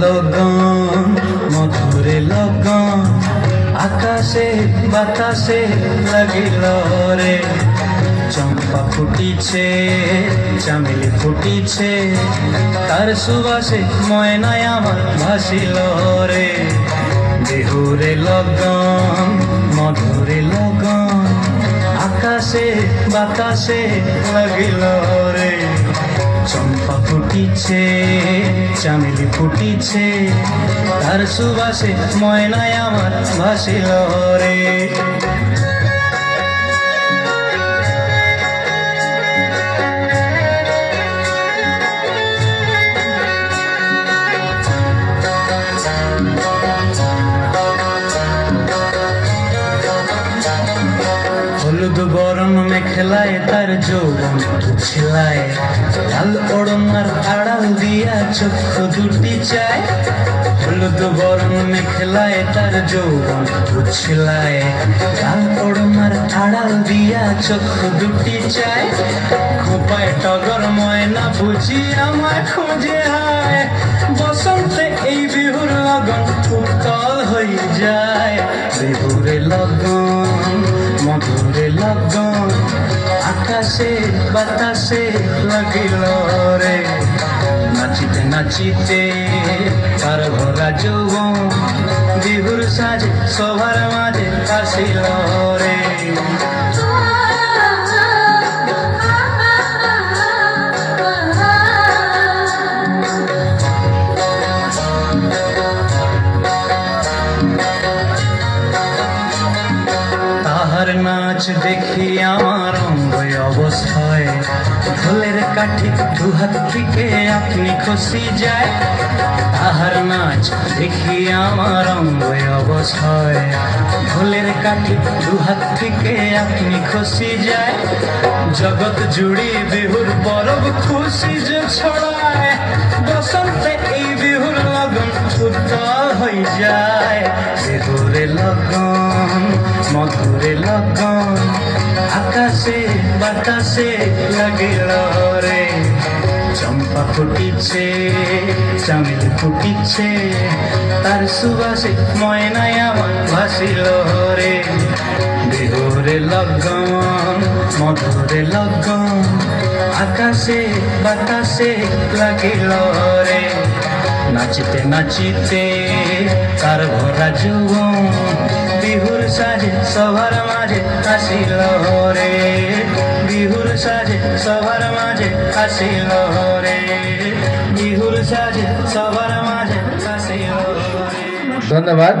লগন, মধুর লগন, আকাশে, বাতাসে লাগিল রে। চম্পা ফুটিছে, চামেলি ফুটিছে, তার সুবাসে ময়নায় আমার ভাসিল রে। দেহুরে লগন, মধুরে লগন, আকাশে, বাতাসে লাগিল রে। চম্পা ফুটিছে, চামেলি ফুটিছে, তার সুবাসে ময়নায় আমার ভাসিল রে। হলুদ বরণ মেখলায় তার যৌবন ছিলায় লাল ওড়নার আড়াল দিয়া চক্ষু দুটি চায় হলুদ বরণ মেখলায় তার যৌবন ছিলায় লাল ওড়নার আড়াল দিয়া চক্ষু দুটি চায় খোপায় টগর ময়না বুঝি আমায় খুঁজে হায়। বসন্তে এই বিহুর লগন উত্তল হয়ে যায়। বিহুরে লগন, মধুরে লগন আকাশে বাতাসে লাগিল রে। নাচিতে নাচিতে তার ভরা যৌবন বিহুর সাজে সবার মাঝে আসিল রে। নাচ দেখি আমার অবস্থায়। ঢোলের কাঠি দু হাত থেকে আপনি খুশি যায়। তাহার নাচ দেখি আমার অঙ্গ অবস্থায়। ঢোলের কাঠি দু হাত থেকে আপনি খুশি যায়। জগৎ জুড়ি বিহুর পরব খুশি যে ছড়ায়। বসন্তে এই বিহুর লগন উত্তল হয়ে যায়। বিহুরে লগন, মধুরে লগন আকাশে, বাতাসে লাগিল রে চম্পা ফুটিছে চামেলি ফুটিছে তার সুবাসে ময়নায় আমার ভাসিল রে বিহুরে লগন, মধুরে লগন, আকাশে, বাতাসে লাগিল রে নাচিতে নাচিতে তার ভরা বিহুর সাজে সবার মাঝে আসিল রে বিহুর সাজে সবার মাঝে আসিল রে বিহুর সাজে সবার মাঝে আসিল ধন্যবাদ